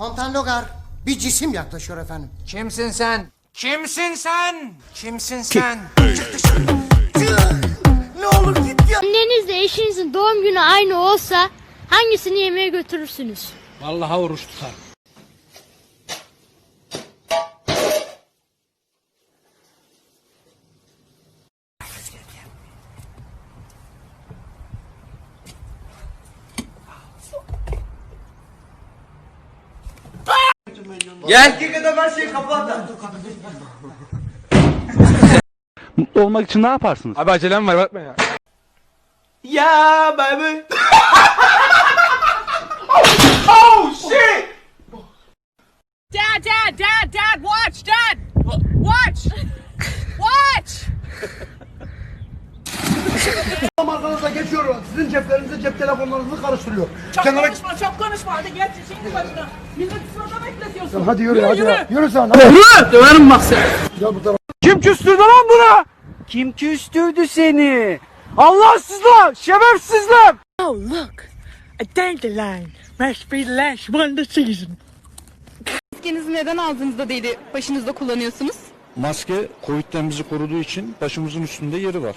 Komutan Logar bir cisim yaklaşıyor efendim. Kimsin sen? Kimsin sen? Kimsin sen? Ne olur git ya. Annenizle eşinizin doğum günü aynı olsa hangisini yemeğe götürürsünüz? Vallahi oruç tutar. Mutlu olmak için ne yaparsınız? Abi acelem var bakma ya. Dad, Dad, Dad, Dad, watch, Dad! Watch! Arkanızda geçiyor. Sizin ceplerinizi cep telefonlarınızı karıştırıyor. Çok Kenara- konuşma, çok konuşma. Hadi geç şimdi başına. Millet sırada bekletiyorsun. Hadi yürü, yürü. hadi. yürü. Yürü sen. Hadi. Döverim bak seni. Gel bu tarafa. Kim küstürdü lan buna? Kim küstürdü seni? Allahsızlar, şerefsizler. Oh, look. A dandelion. Must be the last one this season. Maskenizi neden ağzınızda değil başınızda kullanıyorsunuz? Maske Covid'den bizi koruduğu için başımızın üstünde yeri var.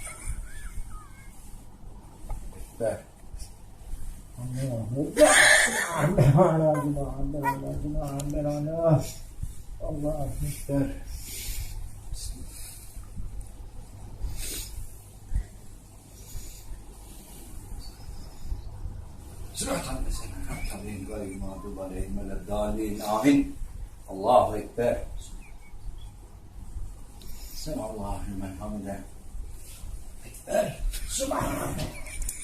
razı olsun. Ekber. Allahu Ekber. Allahu Ekber. Sıradan mesela Rabbil gayri mağdub aleyhim ve leddâlin. Amin. Allahu Ekber. Sen Allahü men hamide. Ekber. Subhanallah. Allahu Ekber. Allahu Ekber. Hay. Allah'ım. هم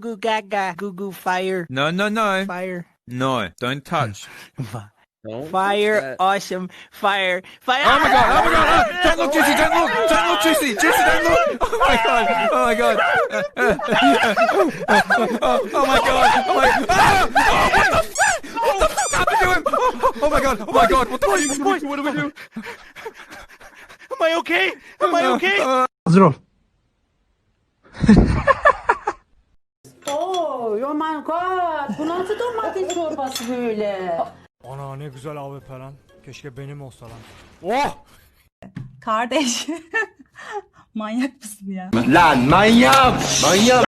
Goo gaga. Goo goo fire. No, no, no. Fire. No, don't touch. Fire. Awesome. Fire. Fire. Oh my god, oh my god, oh, don't look, Juicy, don't look, don't look, Juicy, Juicy, don't look. Oh my god, oh my god. Oh, oh my god, oh my ah! Oh, what the fuck? What the fuck happened to him? Oh, oh my god, oh my god, what the fuck? What, what do we do? Am I okay? Am I okay? Hazır ol. Oh, oh my god. Bu nasıl domates çorbası böyle? Ana ne güzel AWP lan. Keşke benim olsa lan. Oh! Kardeş. Manyak mısın ya? Lan manyak! Manyak!